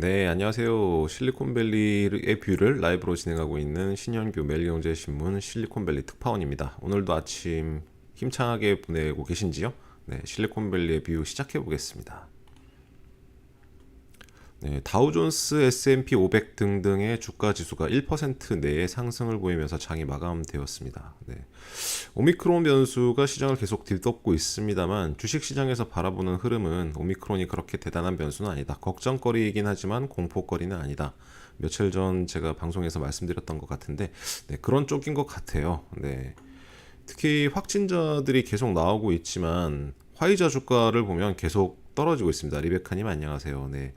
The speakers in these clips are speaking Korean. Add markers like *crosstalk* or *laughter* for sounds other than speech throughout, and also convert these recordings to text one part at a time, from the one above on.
네, 안녕하세요. 실리콘밸리의 뷰를 라이브로 진행하고 있는 신현규 매일경제신문 실리콘밸리 특파원입니다. 오늘도 아침 힘차게 보내고 계신지요? 네, 실리콘밸리의 뷰 시작해 보겠습니다. 네, 다우존스, S&P 500 등등의 주가 지수가 1% 내의 상승을 보이면서 장이 마감되었습니다. 네. 오미크론 변수가 시장을 계속 뒤덮고 있습니다만 주식 시장에서 바라보는 흐름은 오미크론이 그렇게 대단한 변수는 아니다. 걱정거리이긴 하지만 공포거리는 아니다. 며칠 전 제가 방송에서 말씀드렸던 것 같은데 네, 그런 쪽인 것 같아요. 네. 특히 확진자들이 계속 나오고 있지만 화이자 주가를 보면 계속 떨어지고 있습니다. 리베카님 안녕하세요. 네.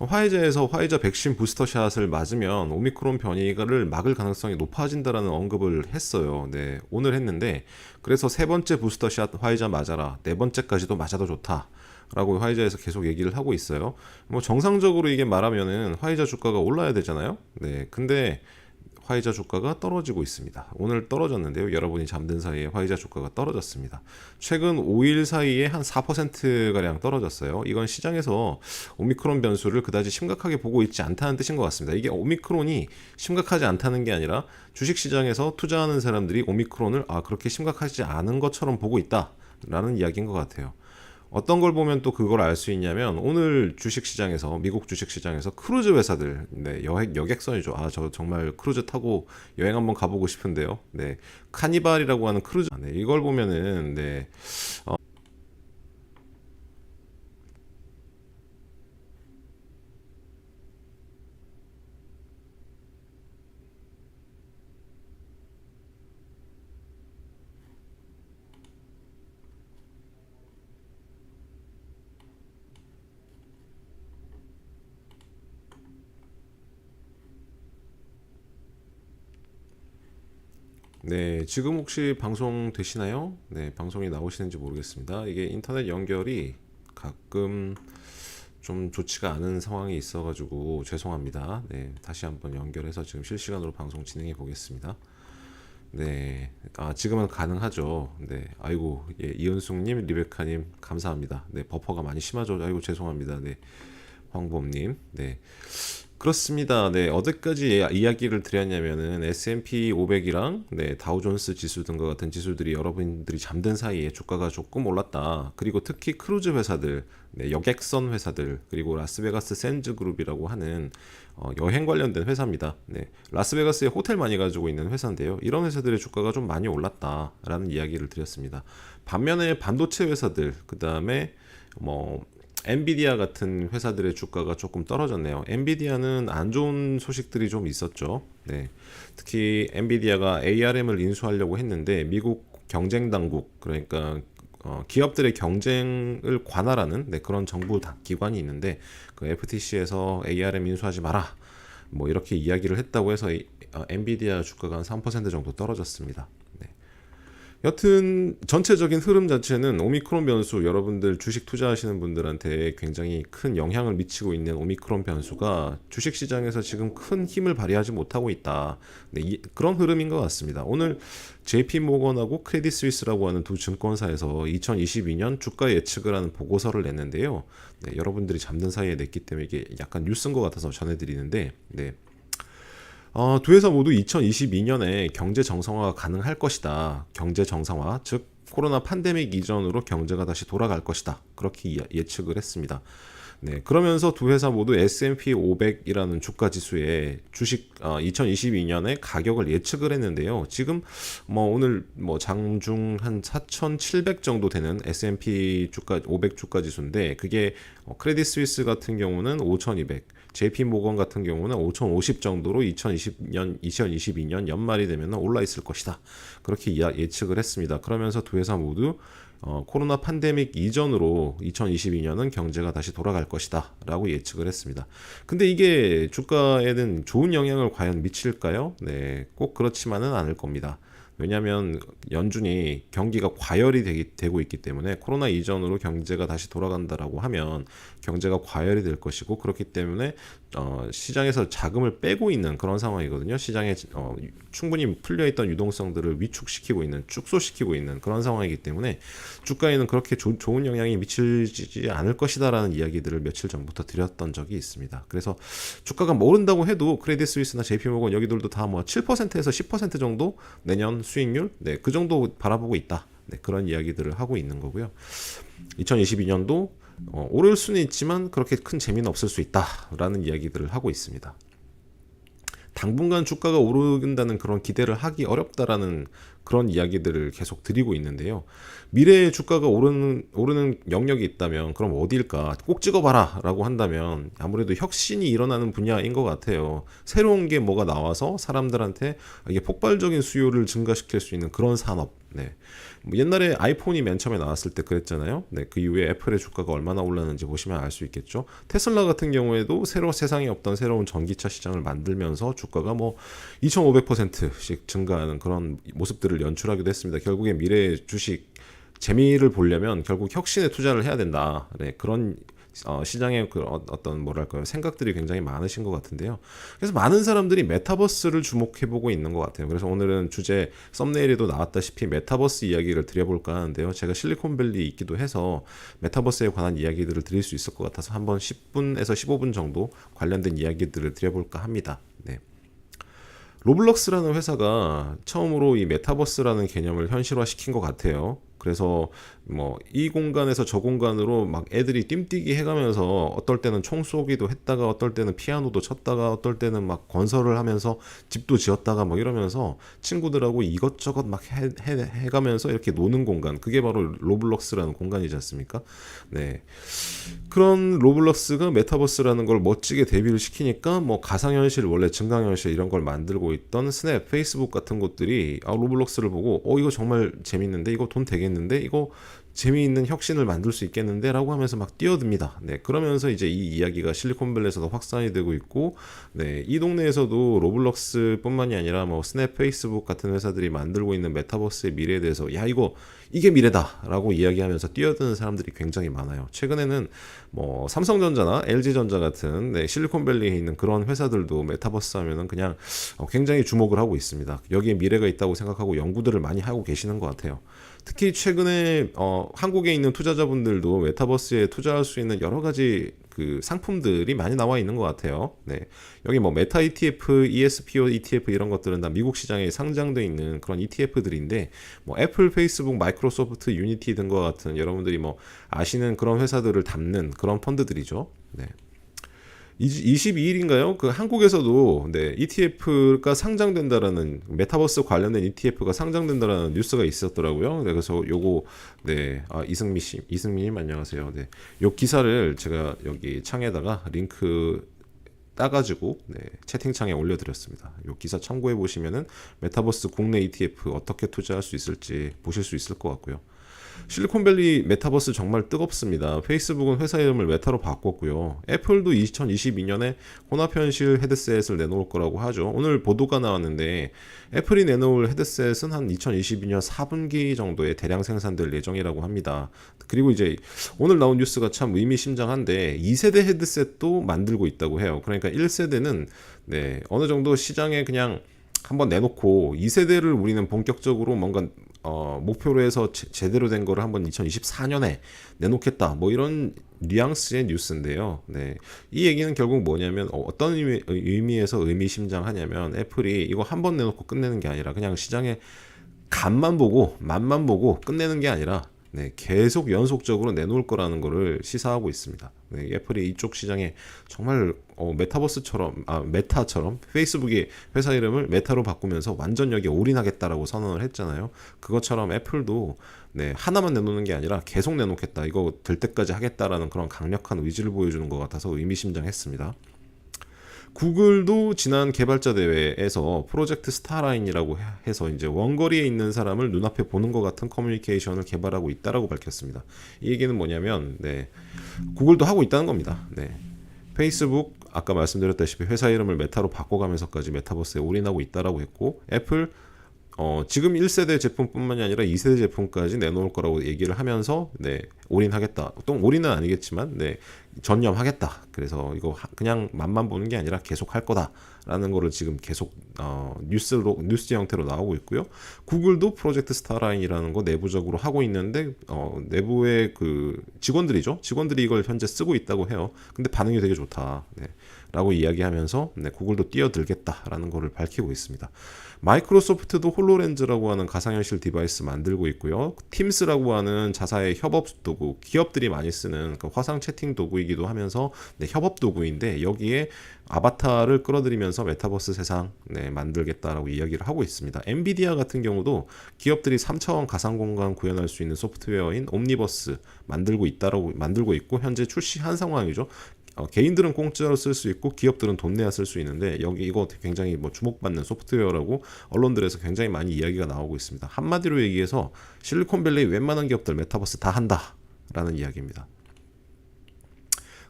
화이자에서 화이자 백신 부스터샷을 맞으면 오미크론 변이를 막을 가능성이 높아진다라는 언급을 했어요. 네. 오늘 했는데 그래서 세 번째 부스터샷 화이자 맞아라. 네 번째까지도 맞아도 좋다. 라고 화이자에서 계속 얘기를 하고 있어요. 뭐 정상적으로 이게 말하면은 화이자 주가가 올라야 되잖아요. 네. 근데 화이자 주가가 떨어지고 있습니다. 오늘 떨어졌는데요. 여러분이 잠든 사이에 화이자 주가가 떨어졌습니다. 최근 5일 사이에 한 4%가량 떨어졌어요. 이건 시장에서 오미크론 변수를 그다지 심각하게 보고 있지 않다는 뜻인 것 같습니다. 이게 오미크론이 심각하지 않다는 게 아니라 주식 시장에서 투자하는 사람들이 오미크론을 아, 그렇게 심각하지 않은 것처럼 보고 있다 라는 이야기인 것 같아요. 어떤 걸 보면 또 그걸 알 수 있냐면 오늘 주식 시장에서 미국 주식 시장에서 크루즈 회사들 네, 여객 여객선이죠. 아 저 정말 크루즈 타고 여행 한번 가보고 싶은데요. 네 카니발이라고 하는 크루즈 네, 이걸 보면은 네 어, 네, 지금 혹시 방송 되시나요? 네, 방송이 나오시는지 모르겠습니다. 이게 인터넷 연결이 가끔 좀 좋지가 않은 상황이 있어가지고 죄송합니다. 네, 다시 한번 연결해서 지금 실시간으로 방송 진행해 보겠습니다. 네, 아 지금은 가능하죠. 네, 아이고 예, 이은숙님, 리베카님 감사합니다. 네, 버퍼가 많이 심하죠. 아이고 죄송합니다. 네, 황범님, 네. 그렇습니다. 네, 어디까지 이야기를 드렸냐면은 S&P 500이랑 네, 다우존스 지수 등과 같은 지수들이 여러분들이 잠든 사이에 주가가 조금 올랐다. 그리고 특히 크루즈 회사들, 네, 여객선 회사들, 그리고 라스베가스 샌즈 그룹이라고 하는 어, 여행 관련된 회사입니다. 네, 라스베가스에 호텔 많이 가지고 있는 회사인데요. 이런 회사들의 주가가 좀 많이 올랐다라는 이야기를 드렸습니다. 반면에 반도체 회사들, 그 다음에 뭐 엔비디아 같은 회사들의 주가가 조금 떨어졌네요. 엔비디아는 안 좋은 소식들이 좀 있었죠. 네. 특히 엔비디아가 ARM을 인수하려고 했는데 미국 경쟁 당국 그러니까 어, 기업들의 경쟁을 관할하는 네, 그런 정부 기관이 있는데 그 FTC에서 ARM 인수하지 마라. 뭐 이렇게 이야기를 했다고 해서 어, 엔비디아 주가가 한 3% 정도 떨어졌습니다. 여튼 전체적인 흐름 자체는 오미크론 변수 여러분들 주식 투자하시는 분들한테 굉장히 큰 영향을 미치고 있는 오미크론 변수가 주식 시장에서 지금 큰 힘을 발휘하지 못하고 있다. 네, 이, 그런 흐름인 것 같습니다. 오늘 JP 모건하고 크레딧 스위스라고 하는 두 증권사에서 2022년 주가 예측을 하는 보고서를 냈는데요. 네, 여러분들이 잠든 사이에 냈기 때문에 이게 약간 뉴스인 것 같아서 전해드리는데 네. 어, 두 회사 모두 2022년에 경제 정상화가 가능할 것이다. 경제 정상화, 즉 코로나 팬데믹 이전으로 경제가 다시 돌아갈 것이다. 그렇게 예측을 했습니다. 네, 그러면서 두 회사 모두 S&P 500이라는 주가 지수의 주식 어, 2022년에 가격을 예측을 했는데요. 지금 뭐 오늘 뭐 장중 한 4,700 정도 되는 S&P 주가 500 주가 지수인데 그게 어, 크레딧 스위스 같은 경우는 5,200, JP 모건 같은 경우는 5,050 정도로 2020년 2022년 연말이 되면 올라 있을 것이다. 그렇게 예측을 했습니다. 그러면서 두 회사 모두 어, 코로나 팬데믹 이전으로 2022년은 경제가 다시 돌아갈 것이다 라고 예측을 했습니다. 근데 이게 주가에는 좋은 영향을 과연 미칠까요? 네, 꼭 그렇지만은 않을 겁니다. 왜냐하면 연준이 경기가 과열이 되기, 되고 있기 때문에 코로나 이전으로 경제가 다시 돌아간다라고 하면 경제가 과열이 될 것이고 그렇기 때문에 어, 시장에서 자금을 빼고 있는 그런 상황이거든요. 시장에 어, 충분히 풀려 있던 유동성들을 위축시키고 있는 축소시키고 있는 그런 상황이기 때문에 주가에는 그렇게 조, 좋은 영향이 미치지 않을 것이다라는 이야기들을 며칠 전부터 드렸던 적이 있습니다. 그래서 주가가 모른다고 해도 크레딧 스위스나 JP모건 여기들도 다 뭐 7%에서 10% 정도 내년 수익률 네, 그 정도 바라보고 있다. 네, 그런 이야기들을 하고 있는 거고요. 2022년도 어, 오를 수는 있지만 그렇게 큰 재미는 없을 수 있다라는 이야기들을 하고 있습니다. 당분간 주가가 오른다는 그런 기대를 하기 어렵다라는 그런 이야기들을 계속 드리고 있는데요. 미래에 주가가 오르는 오르는 영역이 있다면 그럼 어디일까? 꼭 찍어봐라 라고 한다면 아무래도 혁신이 일어나는 분야인 것 같아요. 새로운 게 뭐가 나와서 사람들한테 이게 폭발적인 수요를 증가시킬 수 있는 그런 산업. 네. 뭐 옛날에 아이폰이 맨 처음에 나왔을 때 그랬잖아요. 네, 그 이후에 애플의 주가가 얼마나 올랐는지 보시면 알 수 있겠죠. 테슬라 같은 경우에도 새로 세상에 없던 새로운 전기차 시장을 만들면서 주가가 뭐 2,500%씩 증가하는 그런 모습들을 연출하기도 했습니다. 결국에 미래의 주식 재미를 보려면 결국 혁신에 투자를 해야 된다. 네, 그런 어, 시장의 그 어- 어떤 뭐랄까요 생각들이 굉장히 많으신 것 같은데요. 그래서 많은 사람들이 메타버스를 주목해보고 있는 것 같아요. 그래서 오늘은 주제 썸네일에도 나왔다시피 메타버스 이야기를 드려볼까 하는데요. 제가 실리콘밸리 있기도 해서 메타버스에 관한 이야기들을 드릴 수 있을 것 같아서 한번 10분에서 15분 정도 관련된 이야기들을 드려볼까 합니다. 네. 로블록스라는 회사가 처음으로 이 메타버스라는 개념을 현실화시킨 것 같아요. 그래서 뭐 이 공간에서 저 공간으로 막 애들이 뜀뛰기 해가면서 어떨 때는 총 쏘기도 했다가 어떨 때는 피아노도 쳤다가 어떨 때는 막 건설을 하면서 집도 지었다가 막 이러면서 친구들하고 이것저것 막 해, 해, 해가면서 이렇게 노는 공간 그게 바로 로블록스라는 공간이지 않습니까? 네. 그런 로블록스가 메타버스라는 걸 멋지게 데뷔를 시키니까 뭐 가상현실 원래 증강현실 이런 걸 만들고 있던 스냅, 페이스북 같은 곳들이 아 로블록스를 보고 어 이거 정말 재밌는데 이거 돈 되 겠는데 이거 재미있는 혁신을 만들 수 있겠는데 라고 하면서 막 뛰어듭니다. 네, 그러면서 이제 이 이야기가 실리콘밸리에서도 확산이 되고 있고, 네, 이 동네에서도 로블록스 뿐만이 아니라 뭐 스냅, 페이스북 같은 회사들이 만들고 있는 메타버스의 미래에 대해서 야, 이거 이게 미래다 라고 이야기하면서 뛰어드는 사람들이 굉장히 많아요. 최근에는 뭐 삼성전자나 LG전자 같은 네, 실리콘밸리에 있는 그런 회사들도 메타버스 하면은 그냥 어, 굉장히 주목을 하고 있습니다. 여기에 미래가 있다고 생각하고 연구들을 많이 하고 계시는 것 같아요. 특히 최근에 어, 한국에 있는 투자자분들도 메타버스에 투자할 수 있는 여러 가지 그 상품들이 많이 나와 있는 것 같아요. 네. 여기 뭐 메타 ETF, ESPO ETF 이런 것들은 다 미국 시장에 상장돼 있는 그런 ETF들인데 뭐 애플, 페이스북, 마이크로소프트, 유니티 등과 같은 여러분들이 뭐 아시는 그런 회사들을 담는 그런 펀드들이죠. 네. 22일인가요? 그 한국에서도 네, ETF가 상장된다라는 메타버스 관련된 ETF가 상장된다라는 뉴스가 있었더라고요. 네, 그래서 요거 네, 아, 이승미 씨, 이승미 님 안녕하세요. 네, 요 기사를 제가 여기 창에다가 링크 따가지고 네, 채팅창에 올려드렸습니다. 요 기사 참고해 보시면은 메타버스 국내 ETF 어떻게 투자할 수 있을지 보실 수 있을 것 같고요. 실리콘밸리 메타버스 정말 뜨겁습니다. 페이스북은 회사 이름을 메타로 바꿨고요. 애플도 2022년에 혼합현실 헤드셋을 내놓을 거라고 하죠. 오늘 보도가 나왔는데 애플이 내놓을 헤드셋은 한 2022년 4분기 정도에 대량 생산될 예정이라고 합니다. 그리고 이제 오늘 나온 뉴스가 참 의미심장한데 2세대 헤드셋도 만들고 있다고 해요. 그러니까 1세대는 네, 어느 정도 시장에 그냥 한번 내놓고 2세대를 우리는 본격적으로 뭔가 어, 목표로 해서 제, 대로 된 거를 한번 2024년에 내놓겠다. 뭐 이런 뉘앙스의 뉴스인데요. 네. 이 얘기는 결국 뭐냐면 어, 떤 의미, 의미에서 의미심장하냐면 애플이 이거 한 번 내놓고 끝내는 게 아니라 그냥 시장에 간만 보고 맛만 보고 끝내는 게 아니라 네, 계속 연속적으로 내놓을 거라는 것을 시사하고 있습니다. 네, 애플이 이쪽 시장에 정말 어, 메타버스처럼 아 메타처럼 페이스북이 회사 이름을 메타로 바꾸면서 완전 여기 올인하겠다라고 선언을 했잖아요. 그것처럼 애플도 네, 하나만 내놓는 게 아니라 계속 내놓겠다. 이거 될 때까지 하겠다라는 그런 강력한 의지를 보여주는 것 같아서 의미심장했습니다. 구글도 지난 개발자 대회에서 프로젝트 스타라인이라고 해서 이제 원거리에 있는 사람을 눈앞에 보는 것 같은 커뮤니케이션을 개발하고 있다라고 밝혔습니다. 이 얘기는 뭐냐면 네. 구글도 하고 있다는 겁니다. 네. 페이스북 아까 말씀드렸다시피 회사 이름을 메타로 바꿔가면서까지 메타버스에 올인하고 있다라고 했고 애플 어, 지금 1세대 제품뿐만이 아니라 2세대 제품까지 내놓을 거라고 얘기를 하면서 네, 올인하겠다. 또 올인은 아니겠지만 네 전념하겠다. 그래서 이거 하- 그냥 맛만 보는 게 아니라 계속 할 거다라는 거를 지금 계속 어, 뉴스로 뉴스 형태로 나오고 있고요. 구글도 프로젝트 스타라인이라는 거 내부적으로 하고 있는데 어, 내부의 그 직원들이죠. 직원들이 이걸 현재 쓰고 있다고 해요. 근데 반응이 되게 좋다. 네. 라고 이야기하면서 네, 구글도 뛰어들겠다라는 거를 밝히고 있습니다. 마이크로소프트도 홀로렌즈라고 하는 가상현실 디바이스 만들고 있고요. 팀스라고 하는 자사의 협업 도구, 기업들이 많이 쓰는 그 화상 채팅 도구이기도 하면서 네, 협업 도구인데 여기에 아바타를 끌어들이면서 메타버스 세상 네, 만들겠다라고 이야기를 하고 있습니다. 엔비디아 같은 경우도 기업들이 3차원 가상 공간 구현할 수 있는 소프트웨어인 옴니버스 만들고 있다라고 만들고 있고 현재 출시한 상황이죠. 어, 개인들은 공짜로 쓸 수 있고 기업들은 돈 내야 쓸 수 있는데 여기 이거 굉장히 뭐 주목받는 소프트웨어라고 언론들에서 굉장히 많이 이야기가 나오고 있습니다. 한마디로 얘기해서 실리콘밸리 웬만한 기업들 메타버스 다 한다라는 이야기입니다.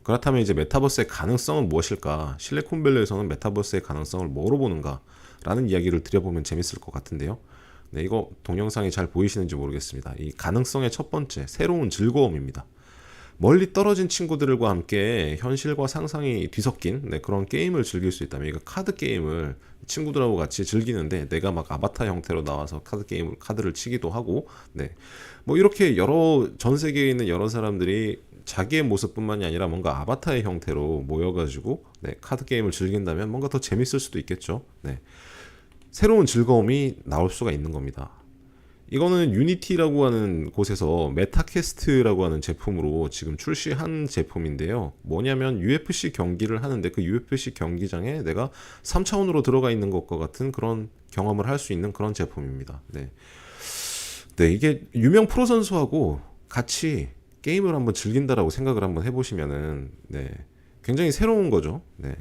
그렇다면 이제 메타버스의 가능성은 무엇일까? 실리콘밸리에서는 메타버스의 가능성을 뭐로 보는가 라는 이야기를 드려보면 재밌을 것 같은데요. 네, 이거 동영상이 잘 보이시는지 모르겠습니다. 이 가능성의 첫 번째 새로운 즐거움입니다. 멀리 떨어진 친구들과 함께 현실과 상상이 뒤섞인 네, 그런 게임을 즐길 수 있다면 이거 카드 게임을 친구들하고 같이 즐기는데 내가 막 아바타 형태로 나와서 카드 게임을 카드를 치기도 하고 네. 뭐 이렇게 여러 전 세계에 있는 여러 사람들이 자기의 모습뿐만이 아니라 뭔가 아바타의 형태로 모여가지고 네, 카드 게임을 즐긴다면 뭔가 더 재밌을 수도 있겠죠. 네. 새로운 즐거움이 나올 수가 있는 겁니다. 이거는 유니티라고 하는 곳에서 메타캐스트라고 하는 제품으로 지금 출시한 제품인데요. 뭐냐면 UFC 경기를 하는데 그 UFC 경기장에 내가 3차원으로 들어가 있는 것과 같은 그런 경험을 할 수 있는 그런 제품입니다. 네. 네, 이게 유명 프로 선수하고 같이 게임을 한번 즐긴다라고 생각을 한번 해보시면은 네, 굉장히 새로운 거죠. 네.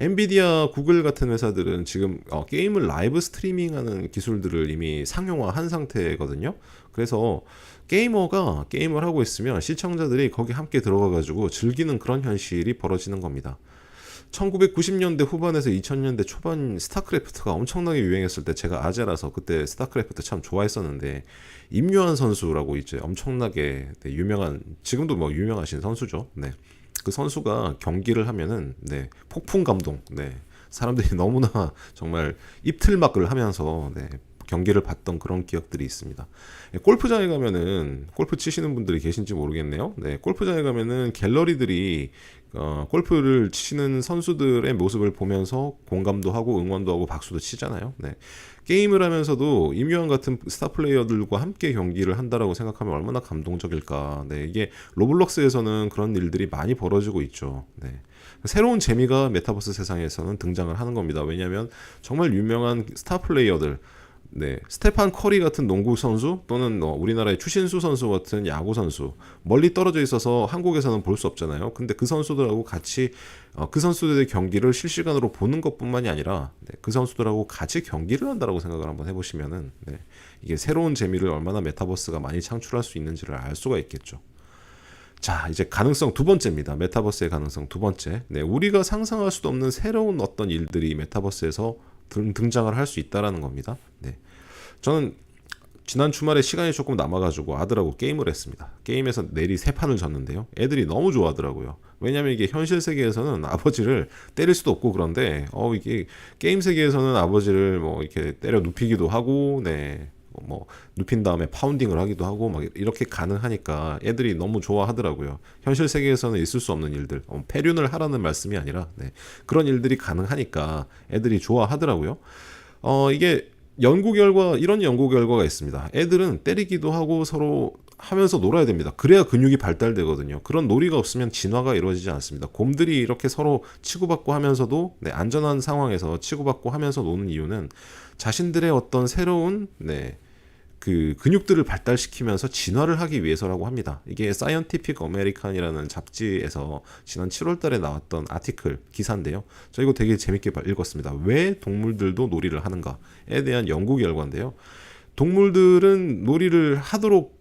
엔비디아, 구글 같은 회사들은 지금 어, 게임을 라이브 스트리밍하는 기술들을 이미 상용화한 상태거든요. 그래서 게이머가 게임을 하고 있으면 시청자들이 거기 함께 들어가가지고 즐기는 그런 현실이 벌어지는 겁니다. 1990년대 후반에서 2000년대 초반 스타크래프트가 엄청나게 유행했을 때 제가 아재라서 그때 스타크래프트 참 좋아했었는데 임요한 선수라고 이제 엄청나게 네, 유명한 지금도 뭐 유명하신 선수죠. 네. 그 선수가 경기를 하면은 네, 폭풍 감동. 네. 사람들이 *laughs* 너무나 정말 입틀막을 하면서 네, 경기를 봤던 그런 기억들이 있습니다. 예, 골프장에 가면은 골프 치시는 분들이 계신지 모르겠네요. 네, 골프장에 가면은 갤러리들이 어, 골프를 치는 선수들의 모습을 보면서 공감도 하고 응원도 하고 박수도 치잖아요. 네. 게임을 하면서도 임요한 같은 스타 플레이어들과 함께 경기를 한다라고 생각하면 얼마나 감동적일까. 네, 이게 로블록스에서는 그런 일들이 많이 벌어지고 있죠. 네. 새로운 재미가 메타버스 세상에서는 등장을 하는 겁니다. 왜냐하면 정말 유명한 스타 플레이어들, 네, 스테판 커리 같은 농구 선수 또는 뭐 우리나라의 추신수 선수 같은 야구 선수 멀리 떨어져 있어서 한국에서는 볼 수 없잖아요. 근데 그 선수들하고 같이 어, 그 선수들의 경기를 실시간으로 보는 것뿐만이 아니라 네, 그 선수들하고 같이 경기를 한다라고 생각을 한번 해보시면은 네, 이게 새로운 재미를 얼마나 메타버스가 많이 창출할 수 있는지를 알 수가 있겠죠. 자, 이제 가능성 두 번째입니다. 메타버스의 가능성 두 번째. 네, 우리가 상상할 수도 없는 새로운 어떤 일들이 메타버스에서 등, 등장을 할 수 있다라는 겁니다. 네. 저는 지난 주말에 시간이 조금 남아가지고 아들하고 게임을 했습니다. 게임에서 내리 세 판을 졌는데요. 애들이 너무 좋아하더라고요. 왜냐면 이게 현실 세계에서는 아버지를 때릴 수도 없고 그런데 어 이게 게임 세계에서는 아버지를 뭐 이렇게 때려 눕히기도 하고 네. 뭐 눕힌 다음에 파운딩을 하기도 하고 막 이렇게 가능하니까 애들이 너무 좋아하더라고요. 현실 세계에서는 있을 수 없는 일들, 어, 폐륜을 하라는 말씀이 아니라 네. 그런 일들이 가능하니까 애들이 좋아하더라고요. 어 이게 연구 결과 이런 연구 결과가 있습니다. 애들은 때리기도 하고 서로 하면서 놀아야 됩니다. 그래야 근육이 발달되거든요. 그런 놀이가 없으면 진화가 이루어지지 않습니다. 곰들이 이렇게 서로 치고받고 하면서도 네, 안전한 상황에서 치고받고 하면서 노는 이유는 자신들의 어떤 새로운 네, 그 근육들을 발달시키면서 진화를 하기 위해서라고 합니다. 이게 사이언티픽 어메리칸이라는 잡지에서 지난 7월 달에 나왔던 아티클 기사인데요. 저 이거 되게 재밌게 읽었습니다. 왜 동물들도 놀이를 하는가에 대한 연구 결과인데요. 동물들은 놀이를 하도록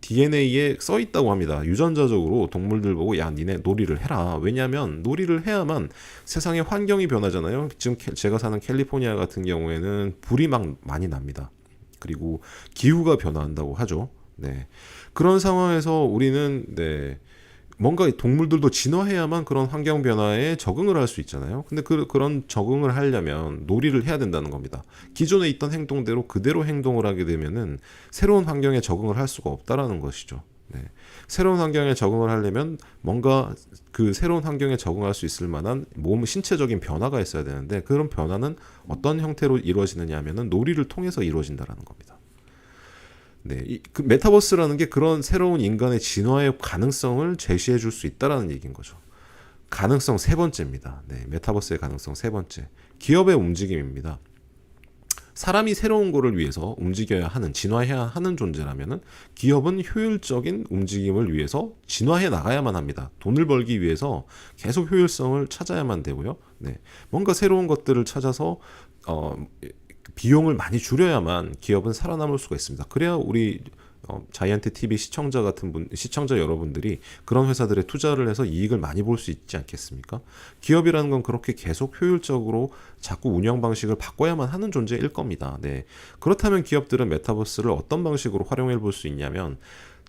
DNA에 써 있다고 합니다. 유전자적으로 동물들 보고 야 니네 놀이를 해라. 왜냐하면 놀이를 해야만 세상의 환경이 변하잖아요. 지금 캐- 제가 사는 캘리포니아 같은 경우에는 불이 막 많이 납니다. 그리고 기후가 변화한다고 하죠. 네. 그런 상황에서 우리는 네. 뭔가 이 동물들도 진화해야만 그런 환경 변화에 적응을 할 수 있잖아요. 근데 그, 그런 적응을 하려면 놀이를 해야 된다는 겁니다. 기존에 있던 행동대로 그대로 행동을 하게 되면은 새로운 환경에 적응을 할 수가 없다라는 것이죠. 네. 새로운 환경에 적응을 하려면 뭔가 그 새로운 환경에 적응할 수 있을 만한 몸 신체적인 변화가 있어야 되는데 그런 변화는 어떤 형태로 이루어지느냐 하면은 놀이를 통해서 이루어진다라는 겁니다. 네, 이, 그 메타버스라는 게 그런 새로운 인간의 진화의 가능성을 제시해 줄 수 있다라는 얘기인 거죠. 가능성 세 번째입니다. 네, 메타버스의 가능성 세 번째. 기업의 움직임입니다. 사람이 새로운 거를 위해서 움직여야 하는, 진화해야 하는 존재라면은 기업은 효율적인 움직임을 위해서 진화해 나가야만 합니다. 돈을 벌기 위해서 계속 효율성을 찾아야만 되고요. 네. 뭔가 새로운 것들을 찾아서 어, 비용을 많이 줄여야만 기업은 살아남을 수가 있습니다. 그래야 우리 어, 자이언트 TV 시청자 같은 분, 시청자 여러분들이 그런 회사들에 투자를 해서 이익을 많이 볼 수 있지 않겠습니까? 기업이라는 건 그렇게 계속 효율적으로 자꾸 운영 방식을 바꿔야만 하는 존재일 겁니다. 네. 그렇다면 기업들은 메타버스를 어떤 방식으로 활용해 볼 수 있냐면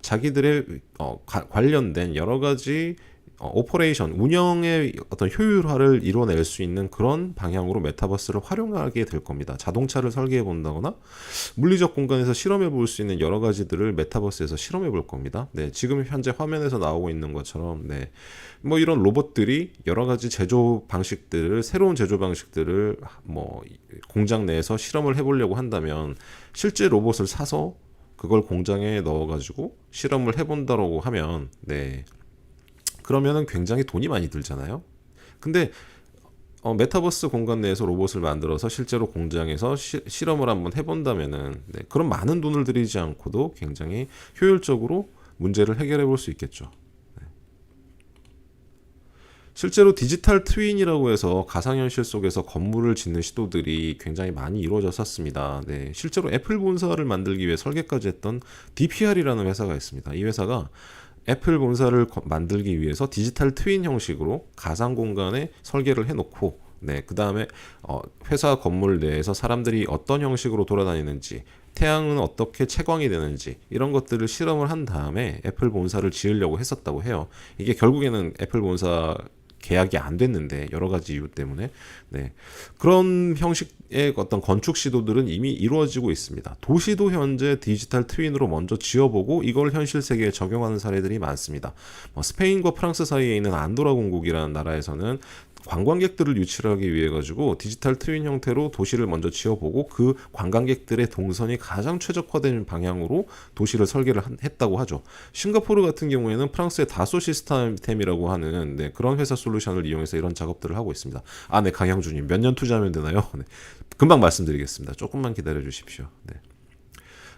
자기들의 어, 가- 관련된 여러 가지 어, 오퍼레이션 운영의 어떤 효율화를 이뤄낼 수 있는 그런 방향으로 메타버스를 활용하게 될 겁니다. 자동차를 설계해 본다거나 물리적 공간에서 실험해 볼 수 있는 여러 가지들을 메타버스에서 실험해 볼 겁니다. 네, 지금 현재 화면에서 나오고 있는 것처럼 네. 뭐 이런 로봇들이 여러 가지 제조 방식들을 새로운 제조 방식들을 뭐 공장 내에서 실험을 해 보려고 한다면 실제 로봇을 사서 그걸 공장에 넣어 가지고 실험을 해 본다라고 하면 네. 그러면은 굉장히 돈이 많이 들잖아요. 근데 어, 메타버스 공간 내에서 로봇을 만들어서 실제로 공장에서 시- 실험을 한번 해본다면은 네, 그런 많은 돈을 들이지 않고도 굉장히 효율적으로 문제를 해결해 볼 수 있겠죠. 네. 실제로 디지털 트윈이라고 해서 가상현실 속에서 건물을 짓는 시도들이 굉장히 많이 이루어졌었습니다. 네, 실제로 애플 본사를 만들기 위해 설계까지 했던 DPR이라는 회사가 있습니다. 이 회사가 애플 본사를 거- 만들기 위해서 디지털 트윈 형식으로 가상 공간에 설계를 해놓고 네, 그 다음에 어, 회사 건물 내에서 사람들이 어떤 형식으로 돌아다니는지 태양은 어떻게 채광이 되는지 이런 것들을 실험을 한 다음에 애플 본사를 지으려고 했었다고 해요. 이게 결국에는 애플 본사 계약이 안 됐는데 여러 가지 이유 때문에 네 그런 형식 의 어떤 건축 시도들은 이미 이루어지고 있습니다. 도시도 현재 디지털 트윈으로 먼저 지어보고 이걸 현실 세계에 적용하는 사례들이 많습니다. 뭐 스페인과 프랑스 사이에 있는 안도라 공국이라는 나라에서는 관광객들을 유치하기 위해 가지고 디지털 트윈 형태로 도시를 먼저 지어보고 그 관광객들의 동선이 가장 최적화된 방향으로 도시를 설계를 한- 했다고 하죠. 싱가포르 같은 경우에는 프랑스의 다소 시스템이라고 하는 네, 그런 회사 솔루션을 이용해서 이런 작업들을 하고 있습니다. 아, 네, 강형주님 몇 년 투자하면 되나요? *laughs* 네, 금방 말씀드리겠습니다. 조금만 기다려 주십시오. 네.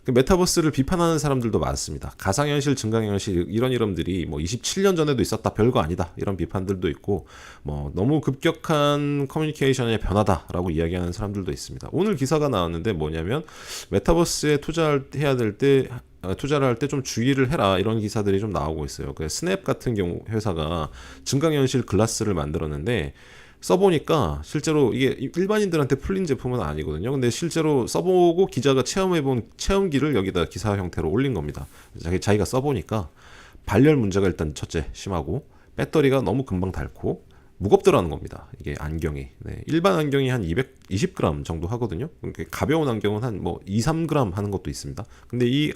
그 메타버스를 비판하는 사람들도 많습니다. 가상현실, 증강현실 이런 이름들이 뭐 27년 전에도 있었다 별거 아니다 이런 비판들도 있고 뭐 너무 급격한 커뮤니케이션의 변화다라고 이야기하는 사람들도 있습니다. 오늘 기사가 나왔는데 뭐냐면 메타버스에 투자해야 될 때 투자를 할 때 좀 주의를 해라 이런 기사들이 좀 나오고 있어요. 그 스냅 같은 경우 회사가 증강현실 글라스를 만들었는데 써보니까 실제로 이게 일반인들한테 풀린 제품은 아니거든요. 근데 실제로 써보고 기자가 체험해본 체험기를 여기다 기사 형태로 올린 겁니다. 자기 자기가 써보니까 발열 문제가 일단 첫째 심하고 배터리가 너무 금방 닳고 무겁더라는 겁니다. 이게 안경이 네, 일반 안경이 한 220g 정도 하거든요. 그러니까 가벼운 안경은 한 뭐 2, 3g 하는 것도 있습니다. 근데 이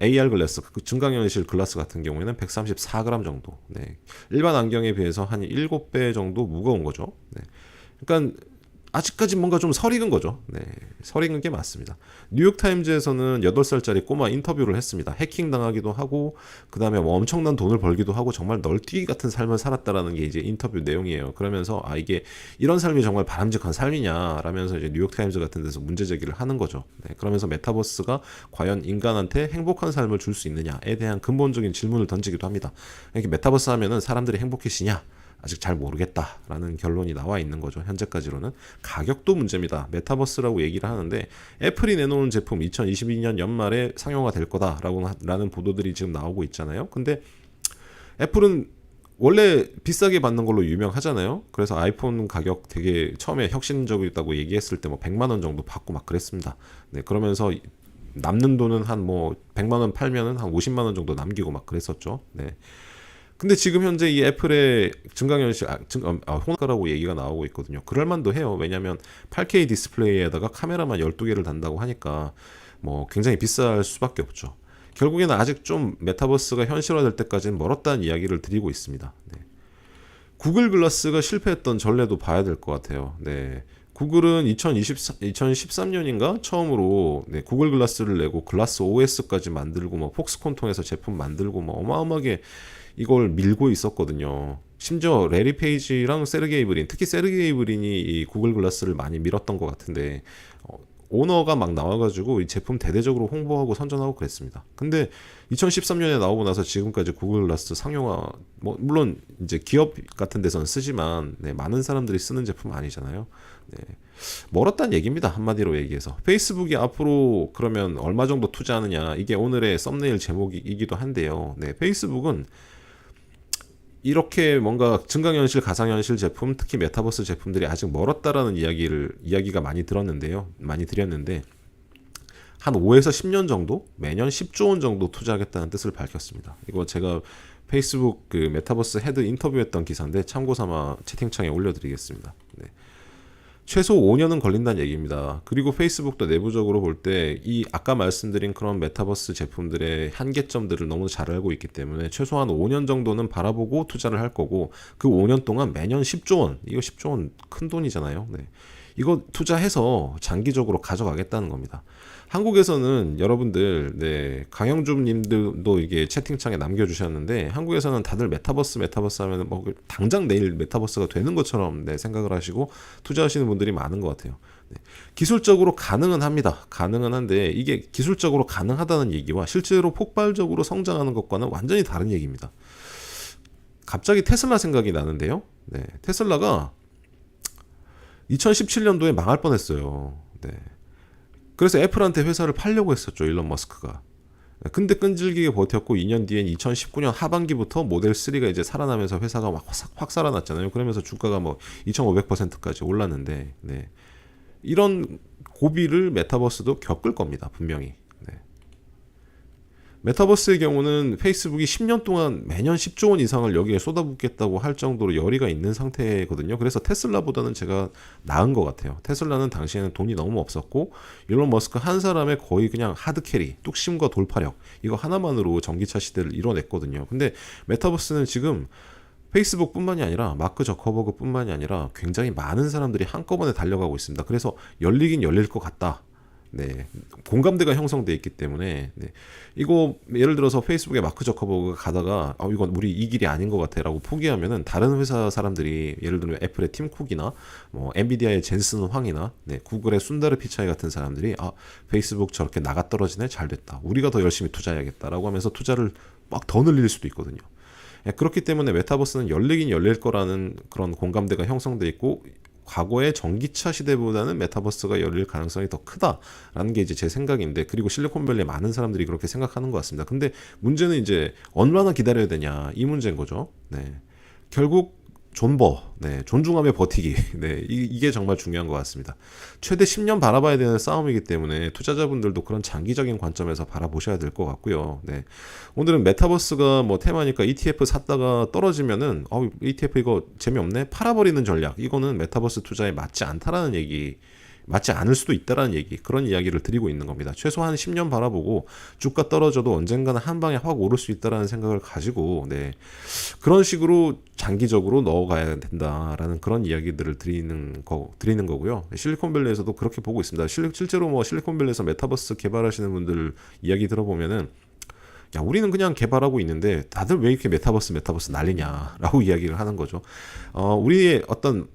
AR 글라스, 그 증강현실 글라스 같은 경우에는 134g 정도. 네. 일반 안경에 비해서 한 7배 정도 무거운 거죠. 네. 그러니까 아직까지 뭔가 좀 설익은 거죠. 네. 설익은 게 맞습니다. 뉴욕 타임즈에서는 8살짜리 꼬마 인터뷰를 했습니다. 해킹 당하기도 하고 그 다음에 뭐 엄청난 돈을 벌기도 하고 정말 널뛰기 같은 삶을 살았다라는 게 이제 인터뷰 내용이에요. 그러면서 아 이게 이런 삶이 정말 바람직한 삶이냐 라면서 이제 뉴욕 타임즈 같은 데서 문제 제기를 하는 거죠. 네. 그러면서 메타버스가 과연 인간한테 행복한 삶을 줄 수 있느냐에 대한 근본적인 질문을 던지기도 합니다. 이렇게 메타버스 하면은 사람들이 행복해지냐? 아직 잘 모르겠다라는 결론이 나와 있는 거죠. 현재까지로는 가격도 문제입니다. 메타버스라고 얘기를 하는데 애플이 내놓은 제품 2022년 연말에 상용화 될 거다라고 라는 보도들이 지금 나오고 있잖아요. 근데 애플은 원래 비싸게 받는 걸로 유명하잖아요. 그래서 아이폰 가격 되게 처음에 혁신적이다고 얘기했을 때 뭐 100만 원 정도 받고 막 그랬습니다. 네, 그러면서 남는 돈은 한 뭐 100만 원 팔면은 한 50만 원 정도 남기고 막 그랬었죠. 네. 근데 지금 현재 이 애플의 증강현실 아, 증, 어, 아, 혼가라고 얘기가 나오고 있거든요. 그럴 만도 해요. 왜냐하면 8K 디스플레이에다가 카메라만 12개를 단다고 하니까 뭐 굉장히 비쌀 수밖에 없죠. 결국에는 아직 좀 메타버스가 현실화될 때까지는 멀었다는 이야기를 드리고 있습니다. 네. 구글 글라스가 실패했던 전례도 봐야 될 것 같아요. 네. 구글은 2023, 2013년인가 처음으로 네, 구글 글라스를 내고 글라스 OS까지 만들고 뭐 폭스콘 통해서 제품 만들고 뭐 어마어마하게 이걸 밀고 있었거든요. 심지어 레리 페이지랑 세르게이 브린, 특히 세르게이 브린이 이 구글 글라스를 많이 밀었던 것 같은데 어, 오너가 막 나와가지고 이 제품 대대적으로 홍보하고 선전하고 그랬습니다. 근데 2013년에 나오고 나서 지금까지 구글 글라스 상용화, 뭐 물론 이제 기업 같은 데서는 쓰지만 네, 많은 사람들이 쓰는 제품 아니잖아요. 네. 멀었단 얘기입니다. 한마디로 얘기해서. 페이스북이 앞으로 그러면 얼마 정도 투자하느냐. 이게 오늘의 썸네일 제목이기도 한데요. 네, 페이스북은 이렇게 뭔가 증강현실, 가상현실 제품, 특히 메타버스 제품들이 아직 멀었다라는 이야기를 이야기가 많이 들었는데요. 많이 드렸는데 한 5에서 10년 정도 매년 10조 원 정도 투자하겠다는 뜻을 밝혔습니다. 이거 제가 페이스북 그 메타버스 헤드 인터뷰했던 기사인데 참고 삼아 채팅창에 올려드리겠습니다. 네. 최소 5년은 걸린다는 얘기입니다. 그리고 페이스북도 내부적으로 볼 때 이 아까 말씀드린 그런 메타버스 제품들의 한계점들을 너무 잘 알고 있기 때문에 최소한 5년 정도는 바라보고 투자를 할 거고 그 5년 동안 매년 10조 원, 이거 10조 원 큰 돈이잖아요. 네. 이거 투자해서 장기적으로 가져가겠다는 겁니다. 한국에서는 여러분들, 네, 강영준 님들도 이게 채팅창에 남겨주셨는데, 한국에서는 다들 메타버스, 메타버스 하면 뭐, 당장 내일 메타버스가 되는 것처럼 네, 생각을 하시고 투자하시는 분들이 많은 것 같아요. 네. 기술적으로 가능은 합니다. 가능은 한데, 이게 기술적으로 가능하다는 얘기와 실제로 폭발적으로 성장하는 것과는 완전히 다른 얘기입니다. 갑자기 테슬라 생각이 나는데요. 네, 테슬라가 2017년도에 망할 뻔했어요. 네. 그래서 애플한테 회사를 팔려고 했었죠 일론 머스크가. 근데 끈질기게 버텼고 2년 뒤엔 2019년 하반기부터 모델 3가 이제 살아나면서 회사가 막 확, 확 살아났잖아요. 그러면서 주가가 뭐 2,500%까지 올랐는데 네. 이런 고비를 메타버스도 겪을 겁니다. 분명히. 네. 메타버스의 경우는 페이스북이 10년 동안 매년 10조 원 이상을 여기에 쏟아붓겠다고 할 정도로 열의가 있는 상태거든요. 그래서 테슬라보다는 제가 나은 것 같아요. 테슬라는 당시에는 돈이 너무 없었고 일론 머스크 한 사람의 거의 그냥 하드 캐리, 뚝심과 돌파력 이거 하나만으로 전기차 시대를 이뤄냈거든요. 근데 메타버스는 지금 페이스북뿐만이 아니라 마크 저커버그뿐만이 아니라 굉장히 많은 사람들이 한꺼번에 달려가고 있습니다. 그래서 열리긴 열릴 것 같다. 네, 공감대가 형성돼 있기 때문에 네. 이거 예를 들어서 페이스북에 마크 저커버그가 가다가 어 이건 우리 이 길이 아닌 것 같아라고 포기하면은 다른 회사 사람들이 예를 들면 애플의 팀 쿡이나 뭐 엔비디아의 젠슨 황이나 네, 구글의 순다르 피차이 같은 사람들이 아 페이스북 저렇게 나가 떨어지네 잘 됐다 우리가 더 열심히 투자해야겠다라고 하면서 투자를 막 더 늘릴 수도 있거든요. 예, 그렇기 때문에 메타버스는 열리긴 열릴 거라는 그런 공감대가 형성돼 있고 과거의 전기차 시대보다는 메타버스가 열릴 가능성이 더 크다라는 게 이제 제 생각인데 그리고 실리콘밸리 많은 사람들이 그렇게 생각하는 것 같습니다. 근데 문제는 이제 얼마나 기다려야 되냐 이 문제인 거죠. 네. 결국 존버, 네, 존중함에 버티기, *laughs* 네, 이, 게 정말 중요한 것 같습니다. 최대 10년 바라봐야 되는 싸움이기 때문에 투자자분들도 그런 장기적인 관점에서 바라보셔야 될 것 같고요. 네, 오늘은 메타버스가 뭐 테마니까 ETF 샀다가 떨어지면은 어, ETF 이거 재미없네, 팔아버리는 전략, 이거는 메타버스 투자에 맞지 않다라는 얘기. 맞지 않을 수도 있다라는 얘기 그런 이야기를 드리고 있는 겁니다. 최소한 10년 바라보고 주가 떨어져도 언젠가는 한 방에 확 오를 수 있다라는 생각을 가지고 네 그런 식으로 장기적으로 넣어가야 된다라는 그런 이야기들을 드리는 거 드리는 거고요. 실리콘밸리에서도 그렇게 보고 있습니다. 실제로 뭐 실리콘밸리에서 메타버스 개발하시는 분들 이야기 들어보면은 야, 우리는 그냥 개발하고 있는데 다들 왜 이렇게 메타버스 메타버스 난리냐라고 *laughs* 이야기를 하는 거죠. 어, 우리의 어떤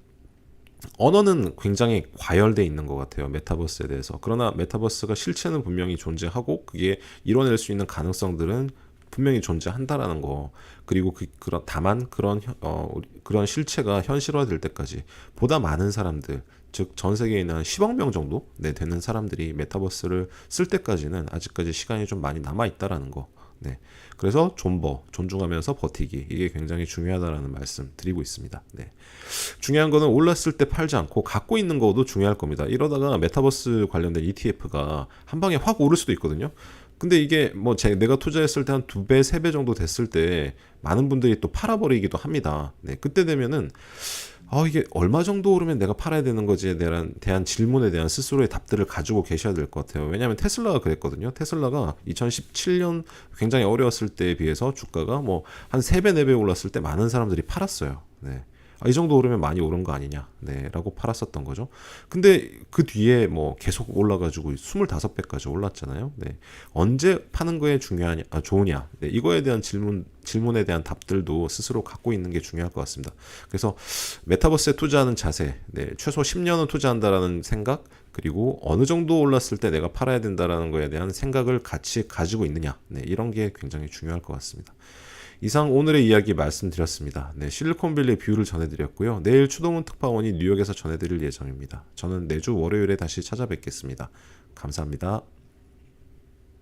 언어는 굉장히 과열돼 있는 것 같아요 메타버스에 대해서 그러나 메타버스가 실체는 분명히 존재하고 그게 이뤄낼 수 있는 가능성들은 분명히 존재한다라는 거 그리고 그, 그런 다만 그런 현- 어, 그런 실체가 현실화될 때까지 보다 많은 사람들 즉 전 세계에 있는 한 10억 명 정도 네, 되는 사람들이 메타버스를 쓸 때까지는 아직까지 시간이 좀 많이 남아 있다라는 거. 네. 그래서 존버, 존중하면서 버티기 이게 굉장히 중요하다라는 말씀 드리고 있습니다. 네. 중요한 거는 올랐을 때 팔지 않고 갖고 있는 거도 중요할 겁니다. 이러다가 메타버스 관련된 ETF가 한 방에 확 오를 수도 있거든요. 근데 이게 뭐 제, 내가 투자했을 때 한 두 배, 세 배 정도 됐을 때 많은 분들이 또 팔아버리기도 합니다. 네, 그때 되면은 아, 이게 얼마 정도 오르면 내가 팔아야 되는 거지에 대한, 대한 질문에 대한 스스로의 답들을 가지고 계셔야 될 것 같아요. 왜냐하면 테슬라가 그랬거든요. 테슬라가 2017년 굉장히 어려웠을 때에 비해서 주가가 뭐 한 3배, 4배 올랐을 때 많은 사람들이 팔았어요. 네. 아, 이 정도 오르면 많이 오른 거 아니냐. 네. 라고 팔았었던 거죠. 근데 그 뒤에 뭐 계속 올라가지고 25배까지 올랐잖아요. 네. 언제 파는 거에 중요하냐, 아, 좋으냐. 네. 이거에 대한 질문, 질문에 대한 답들도 스스로 갖고 있는 게 중요할 것 같습니다. 그래서 메타버스에 투자하는 자세, 네. 최소 10년은 투자한다라는 생각, 그리고 어느 정도 올랐을 때 내가 팔아야 된다라는 거에 대한 생각을 같이 가지고 있느냐. 네. 이런 게 굉장히 중요할 것 같습니다. 이상 오늘의 이야기 말씀드렸습니다. 네, 실리콘밸리 뷰를 전해드렸고요. 내일 추동훈 특파원이 뉴욕에서 전해드릴 예정입니다. 저는 내주 월요일에 다시 찾아뵙겠습니다. 감사합니다.